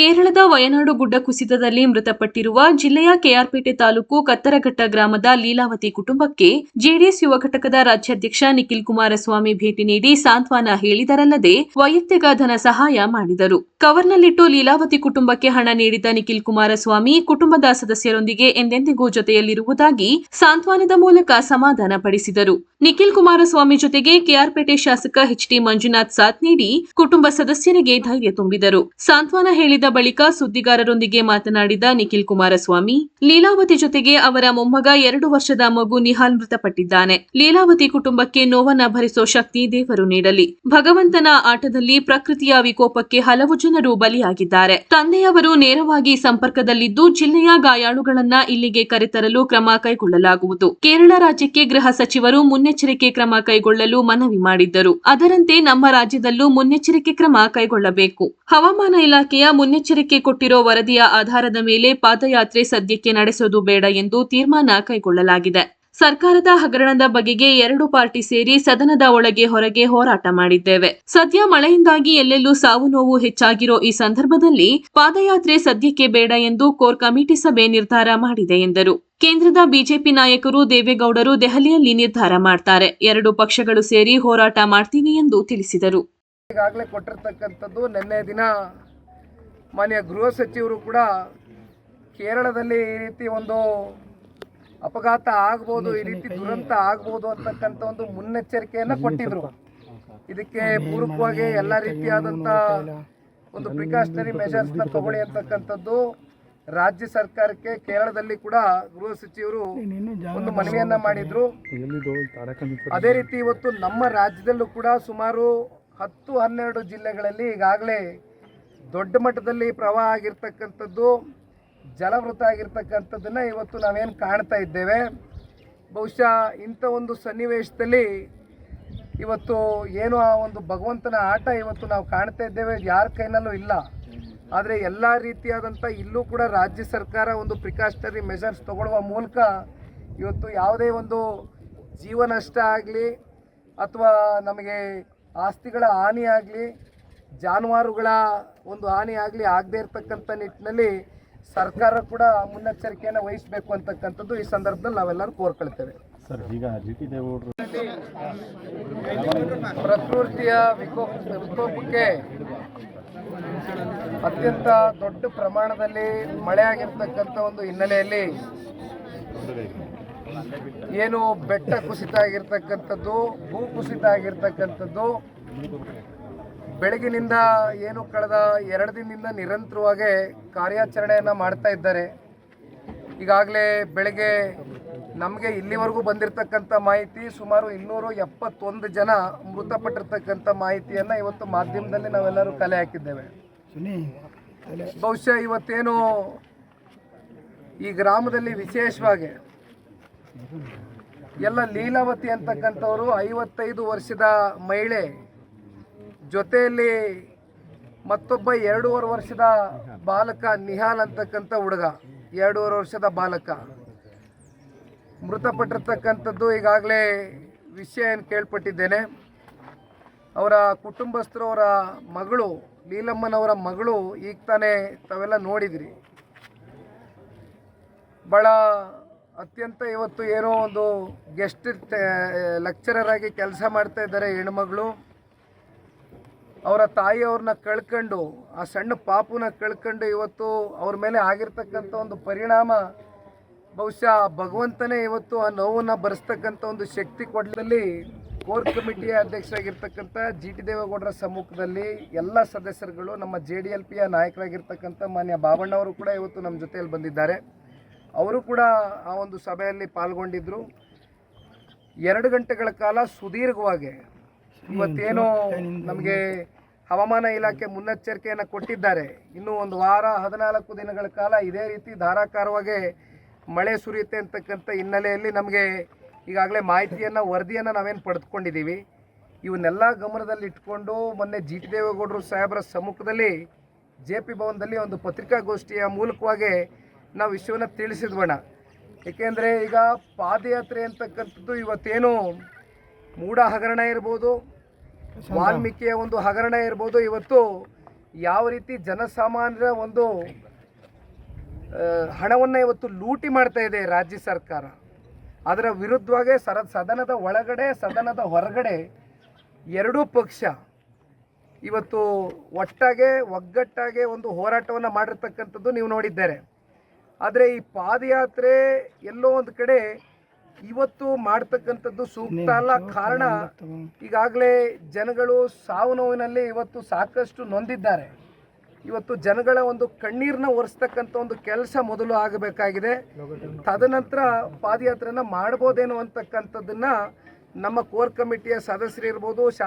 ಕೇರಳದ ವಯನಾಡು ಗುಡ್ಡ ಕುಸಿತದಲ್ಲಿ ಮೃತಪಟ್ಟಿರುವ ಜಿಲ್ಲೆಯ ಕೆಆರ್ಪೇಟೆ ತಾಲೂಕು ಕತ್ತರಘಟ್ಟ ಗ್ರಾಮದ ಲೀಲಾವತಿ ಕುಟುಂಬಕ್ಕೆ ಜೆಡಿಎಸ್ ಯುವ ಘಟಕದ ರಾಜ್ಯಾಧ್ಯಕ್ಷ ನಿಖಿಲ್ ಕುಮಾರಸ್ವಾಮಿ ಭೇಟಿ ನೀಡಿ ಸಾಂತ್ವನ ಹೇಳಿದರಲ್ಲದೆ ವೈಯಕ್ತಿಕ ಧನ ಸಹಾಯ ಮಾಡಿದರು. ಕವರ್ನಲ್ಲಿಟ್ಟು ಲೀಲಾವತಿ ಕುಟುಂಬಕ್ಕೆ ಹಣ ನೀಡಿದ ನಿಖಿಲ್ ಕುಮಾರಸ್ವಾಮಿ ಕುಟುಂಬದ ಸದಸ್ಯರೊಂದಿಗೆ ಎಂದೆಂದಿಗೂ ಜೊತೆಯಲ್ಲಿರುವುದಾಗಿ ಸಾಂತ್ವನದ ಮೂಲಕ ಸಮಾಧಾನ ಪಡಿಸಿದರು. ನಿಖಿಲ್ ಕುಮಾರಸ್ವಾಮಿ ಜೊತೆಗೆ ಕೆಆರ್ಪೇಟೆ ಶಾಸಕ ಎಚ್ಡಿ ಮಂಜುನಾಥ್ ಸಾಥ್ ನೀಡಿ ಕುಟುಂಬ ಸದಸ್ಯರಿಗೆ ಧೈರ್ಯ ತುಂಬಿದರು. ಸಾಂತ್ವನ ಹೇಳಿದ ಬಳಿಕ ಸುದ್ದಿಗಾರರೊಂದಿಗೆ ಮಾತನಾಡಿದ ನಿಖಿಲ್ ಕುಮಾರಸ್ವಾಮಿ, ಲೀಲಾವತಿ ಜೊತೆಗೆ ಅವರ ಮೊಮ್ಮಗ ಎರಡು ವರ್ಷದ ಮಗು ನಿಹಾಲ್ ಮೃತಪಟ್ಟಿದ್ದಾನೆ. ಲೀಲಾವತಿ ಕುಟುಂಬಕ್ಕೆ ನೋವನ್ನ ಭರಿಸೋ ಶಕ್ತಿ ದೇವರು ನೀಡಲಿ. ಭಗವಂತನ ಆಟದಲ್ಲಿ ಪ್ರಕೃತಿಯ ವಿಕೋಪಕ್ಕೆ ಹಲವು ಜನರು ಬಲಿಯಾಗಿದ್ದಾರೆ. ತಂದೆಯವರು ನೇರವಾಗಿ ಸಂಪರ್ಕದಲ್ಲಿದ್ದು ಜಿಲ್ಲೆಯ ಗಾಯಾಳುಗಳನ್ನ ಇಲ್ಲಿಗೆ ಕರೆತರಲು ಕ್ರಮ ಕೈಗೊಳ್ಳಲಾಗುವುದು. ಕೇರಳ ರಾಜ್ಯಕ್ಕೆ ಗೃಹ ಸಚಿವರು ಮುನ್ನೆಚ್ಚರಿಕೆ ಕ್ರಮ ಕೈಗೊಳ್ಳಲು ಮನವಿ ಮಾಡಿದ್ದರು. ಅದರಂತೆ ನಮ್ಮ ರಾಜ್ಯದಲ್ಲೂ ಮುನ್ನೆಚ್ಚರಿಕೆ ಕ್ರಮ ಕೈಗೊಳ್ಳಬೇಕು. ಹವಾಮಾನ ಇಲಾಖೆಯ ಮುನ್ನೆಚ್ಚರಿಕೆ ಕೊಟ್ಟಿರೋ ವರದಿಯ ಆಧಾರದ ಮೇಲೆ ಪಾದಯಾತ್ರೆ ಸದ್ಯಕ್ಕೆ ನಡೆಸೋದು ಬೇಡ ಎಂದು ತೀರ್ಮಾನ ಕೈಗೊಳ್ಳಲಾಗಿದೆ. ಸರ್ಕಾರದ ಹಗರಣದ ಬಗೆಗೆ ಎರಡು ಪಾರ್ಟಿ ಸೇರಿ ಸದನದ ಒಳಗೆ ಹೊರಗೆ ಹೋರಾಟ ಮಾಡಿದ್ದೇವೆ. ಸದ್ಯ ಮಳೆಯಿಂದಾಗಿ ಎಲ್ಲೆಲ್ಲೂ ಸಾವು ನೋವು ಹೆಚ್ಚಾಗಿರೋ ಈ ಸಂದರ್ಭದಲ್ಲಿ ಪಾದಯಾತ್ರೆ ಸದ್ಯಕ್ಕೆ ಬೇಡ ಎಂದು ಕೋರ್ ಕಮಿಟಿ ಸಭೆ ನಿರ್ಧಾರ ಮಾಡಿದೆ ಎಂದರು. ಕೇಂದ್ರದ ಬಿಜೆಪಿ ನಾಯಕರು ದೇವೇಗೌಡರು ದೆಹಲಿಯಲ್ಲಿ ನಿರ್ಧಾರ ಮಾಡ್ತಾರೆ. ಎರಡು ಪಕ್ಷಗಳು ಸೇರಿ ಹೋರಾಟ ಮಾಡ್ತೀವಿ ಎಂದು ತಿಳಿಸಿದರು. ಮಾನ್ಯ ಗೃಹ ಸಚಿವರು ಕೂಡ ಕೇರಳದಲ್ಲಿ ಈ ರೀತಿ ಒಂದು ಅಪಘಾತ ಆಗ್ಬೋದು ಈ ರೀತಿ ದುರಂತ ಆಗ್ಬೋದು ಅಂತಕ್ಕಂಥ ಒಂದು ಮುನ್ನೆಚ್ಚರಿಕೆಯನ್ನು ಕೊಟ್ಟಿದ್ರು. ಇದಕ್ಕೆ ಪೂರಕವಾಗಿ ಎಲ್ಲ ರೀತಿಯಾದಂಥ ಒಂದು ಪ್ರಿಕಾಷನರಿ ಮೆಷರ್ಸ್ನ ತಗೊಳ್ಳಿ ಅಂತಕ್ಕಂಥದ್ದು ರಾಜ್ಯ ಸರ್ಕಾರಕ್ಕೆ ಕೇರಳದಲ್ಲಿ ಕೂಡ ಗೃಹ ಸಚಿವರು ಒಂದು ಮನವಿಯನ್ನ ಮಾಡಿದ್ರು. ಅದೇ ರೀತಿ ಇವತ್ತು ನಮ್ಮ ರಾಜ್ಯದಲ್ಲೂ ಕೂಡ ಸುಮಾರು ಹತ್ತು ಹನ್ನೆರಡು ಜಿಲ್ಲೆಗಳಲ್ಲಿ ಈಗಾಗಲೇ ದೊಡ್ಡ ಮಟ್ಟದಲ್ಲಿ ಪ್ರವಾಹ ಆಗಿರ್ತಕ್ಕಂಥದ್ದು, ಜಲವೃತ ಆಗಿರ್ತಕ್ಕಂಥದ್ದನ್ನು ಇವತ್ತು ನಾವೇನು ಕಾಣ್ತಾ ಇದ್ದೇವೆ. ಬಹುಶಃ ಇಂಥ ಒಂದು ಸನ್ನಿವೇಶದಲ್ಲಿ ಇವತ್ತು ಏನು ಆ ಒಂದು ಭಗವಂತನ ಆಟ ಇವತ್ತು ನಾವು ಕಾಣ್ತಾ ಇದ್ದೇವೆ. ಯಾರ ಕೈನಲ್ಲೂ ಇಲ್ಲ. ಆದರೆ ಎಲ್ಲ ರೀತಿಯಾದಂಥ ಇಲ್ಲೂ ಕೂಡ ರಾಜ್ಯ ಸರ್ಕಾರ ಒಂದು ಪ್ರಿಕಾಷನರಿ ಮೆಷರ್ಸ್ ತಗೊಳ್ಳುವ ಮೂಲಕ ಇವತ್ತು ಯಾವುದೇ ಒಂದು ಜೀವನಷ್ಟ ಆಗಲಿ, ಅಥವಾ ನಮಗೆ ಆಸ್ತಿಗಳ ಹಾನಿ ಆಗಲಿ ಜಾನುವಾರುಗಳ ಒಂದು ಹಾನಿ ಆಗಲಿ ಆಗದೇ ಇರತಕ್ಕಂಥ ನಿಟ್ಟಿನಲ್ಲಿ ಸರ್ಕಾರ ಕೂಡ ಮುನ್ನೆಚ್ಚರಿಕೆಯನ್ನು ವಹಿಸಬೇಕು ಅಂತಕ್ಕಂಥದ್ದು ಈ ಸಂದರ್ಭದಲ್ಲಿ ನಾವೆಲ್ಲರೂ ಕೋರ್ಕೊಳ್ತೇವೆ. ಪ್ರಕೃತಿಯ ವಿಕೋಪ ವಿಕೋಪಕ್ಕೆ ಅತ್ಯಂತ ದೊಡ್ಡ ಪ್ರಮಾಣದಲ್ಲಿ ಮಳೆ ಆಗಿರ್ತಕ್ಕಂಥ ಒಂದು ಹಿನ್ನೆಲೆಯಲ್ಲಿ ಏನು ಬೆಟ್ಟ ಕುಸಿತ ಆಗಿರ್ತಕ್ಕಂಥದ್ದು ಭೂ ಕುಸಿತ ಆಗಿರ್ತಕ್ಕಂಥದ್ದು ಬೆಳಗಿನಿಂದ ಏನು ಕಳೆದ ಎರಡು ದಿನದಿಂದ ನಿರಂತರವಾಗಿ ಕಾರ್ಯಾಚರಣೆಯನ್ನು ಮಾಡ್ತಾ ಇದ್ದಾರೆ. ಈಗಾಗಲೇ ಬೆಳಗ್ಗೆ ನಮಗೆ ಇಲ್ಲಿವರೆಗೂ ಬಂದಿರತಕ್ಕಂಥ ಮಾಹಿತಿ ಸುಮಾರು ಇನ್ನೂರು ಎಪ್ಪತ್ತೊಂದು ಜನ ಮೃತಪಟ್ಟಿರ್ತಕ್ಕಂಥ ಮಾಹಿತಿಯನ್ನು ಇವತ್ತು ಮಾಧ್ಯಮದಲ್ಲಿ ನಾವೆಲ್ಲರೂ ಕಲೆ ಹಾಕಿದ್ದೇವೆ. ಬಹುಶಃ ಇವತ್ತೇನು ಈ ಗ್ರಾಮದಲ್ಲಿ ವಿಶೇಷವಾಗಿ ಎಲ್ಲ ಲೀಲಾವತಿ ಅಂತಕ್ಕಂಥವರು ಐವತ್ತೈದು ವರ್ಷದ ಮಹಿಳೆ ಜೊತೆಯಲ್ಲಿ ಮತ್ತೊಬ್ಬ ಎರಡೂವರೆ ವರ್ಷದ ಬಾಲಕ ನಿಹಾಲ್ ಅಂತಕ್ಕಂಥ ಹುಡುಗ. ಎರಡೂವರೆ ವರ್ಷದ ಬಾಲಕ. ಮೃತಪಟ್ಟಿರ್ತಕ್ಕಂಥದ್ದು ಈಗಾಗಲೇ ವಿಷಯ ಏನು ಕೇಳ್ಪಟ್ಟಿದ್ದೇನೆ. ಅವರ ಕುಟುಂಬಸ್ಥರು ಅವರ ಮಗಳು, ಲೀಲಮ್ಮನವರ ಮಗಳು ಈಗ ತಾನೇ ತಾವೆಲ್ಲ ನೋಡಿದ್ರಿ. ಭಾಳ ಅತ್ಯಂತ ಇವತ್ತು ಏನೋ ಒಂದು ಗೆಸ್ಟ್ ಲೆಕ್ಚರರ್ ಆಗಿ ಕೆಲಸ ಮಾಡ್ತಾ ಇದ್ದಾರೆ ಹೆಣ್ಮಗಳು. ಅವರ ತಾಯಿಯವ್ರನ್ನ ಕಳ್ಕೊಂಡು, ಆ ಸಣ್ಣ ಪಾಪುನ ಕಳ್ಕೊಂಡು ಇವತ್ತು ಅವ್ರ ಮೇಲೆ ಆಗಿರ್ತಕ್ಕಂಥ ಒಂದು ಪರಿಣಾಮ, ಬಹುಶಃ ಭಗವಂತನೇ ಇವತ್ತು ಆ ನೋವನ್ನು ಬರೆಸ್ತಕ್ಕಂಥ ಒಂದು ಶಕ್ತಿ ಕೊಡಲಿ ಕೋರ್ ಕಮಿಟಿಯ ಅಧ್ಯಕ್ಷರಾಗಿರ್ತಕ್ಕಂಥ ಜಿ ಟಿ ದೇವೇಗೌಡರ ಸಮ್ಮುಖದಲ್ಲಿ ಎಲ್ಲ ಸದಸ್ಯರುಗಳು, ನಮ್ಮ ಜೆ ಡಿ ಎಲ್ ಪಿಯ ನಾಯಕರಾಗಿರ್ತಕ್ಕಂಥ ಮಾನ್ಯ ಬಾಬಣ್ಣವರು ಕೂಡ ಇವತ್ತು ನಮ್ಮ ಜೊತೆಯಲ್ಲಿ ಬಂದಿದ್ದಾರೆ. ಅವರು ಕೂಡ ಆ ಒಂದು ಸಭೆಯಲ್ಲಿ ಪಾಲ್ಗೊಂಡಿದ್ದರು ಎರಡು ಗಂಟೆಗಳ ಕಾಲ ಸುದೀರ್ಘವಾಗಿ ಇವತ್ತೇನು ನಮಗೆ ಹವಾಮಾನ ಇಲಾಖೆ ಮುನ್ನೆಚ್ಚರಿಕೆಯನ್ನು ಕೊಟ್ಟಿದ್ದಾರೆ. ಇನ್ನು ಒಂದು ವಾರ, ಹದಿನಾಲ್ಕು ದಿನಗಳ ಕಾಲ ಇದೇ ರೀತಿ ಧಾರಾಕಾರವಾಗಿ ಮಳೆ ಸುರಿಯುತ್ತೆ ಅಂತಕ್ಕಂಥ ಹಿನ್ನೆಲೆಯಲ್ಲಿ ನಮಗೆ ಈಗಾಗಲೇ ಮಾಹಿತಿಯನ್ನು, ವರದಿಯನ್ನು ನಾವೇನು ಪಡೆದುಕೊಂಡಿದ್ದೀವಿ. ಇವನ್ನೆಲ್ಲ ಗಮನದಲ್ಲಿ ಇಟ್ಕೊಂಡು ಮೊನ್ನೆ ಜಿ ಟಿ ದೇವೇಗೌಡರು ಸಾಹೇಬರ ಸಮ್ಮುಖದಲ್ಲಿ ಜೆ ಪಿ ಭವನದಲ್ಲಿ ಒಂದು ಪತ್ರಿಕಾಗೋಷ್ಠಿಯ ಮೂಲಕವಾಗಿ ನಾವು ವಿಷಯವನ್ನು ತಿಳಿಸಿದ್ವಣ ಏಕೆಂದರೆ ಈಗ ಪಾದಯಾತ್ರೆ ಅಂತಕ್ಕಂಥದ್ದು ಇವತ್ತೇನು ಮೂಢ ಹಗರಣ ಇರ್ಬೋದು ವಾಲ್ಮೀಕಿಯ ಒಂದು ಹಗರಣ ಇರ್ಬೋದು. ಇವತ್ತು ಯಾವ ರೀತಿ ಜನಸಾಮಾನ್ಯರ ಒಂದು ಹಣವನ್ನು ಇವತ್ತು ಲೂಟಿ ಮಾಡ್ತಾ ಇದೆ ರಾಜ್ಯ ಸರ್ಕಾರ. ಅದರ ವಿರುದ್ಧವಾಗಿ ಸರ, ಸದನದ ಒಳಗಡೆ, ಸದನದ ಹೊರಗಡೆ ಎರಡೂ ಪಕ್ಷ ಇವತ್ತು ಒಟ್ಟಾಗೆ, ಒಗ್ಗಟ್ಟಾಗೆ ಒಂದು ಹೋರಾಟವನ್ನು ಮಾಡಿರ್ತಕ್ಕಂಥದ್ದು ನೀವು ನೋಡಿದ್ದಾರೆ. ಆದರೆ ಈ ಪಾದಯಾತ್ರೆ ಎಲ್ಲೋ ಒಂದು ಕಡೆ ಇವತ್ತು ಮಾಡ್ತಕ್ಕಂಥದ್ದು ಸೂಕ್ತ ಅಲ್ಲ. ಕಾರಣ ಈಗಾಗಲೇ ಜನಗಳು ಸಾವು ನೋವಿನಲ್ಲಿ ಇವತ್ತು ಸಾಕಷ್ಟು ನೊಂದಿದ್ದಾರೆ. ಇವತ್ತು ಜನಗಳ ಒಂದು ಕಣ್ಣೀರನ್ನ ಒರೆಸ್ತಕ್ಕಂಥ ಒಂದು ಕೆಲಸ ಮೊದಲು ಆಗಬೇಕಾಗಿದೆ. ತದನಂತರ ಪಾದಯಾತ್ರೆನ ಮಾಡ್ಬೋದೇನೋ ಅಂತಕ್ಕಂಥದ್ದನ್ನ ನಮ್ಮ ಕೋರ್ ಕಮಿಟಿಯ ಸದಸ್ಯರಿರ್ಬೋದು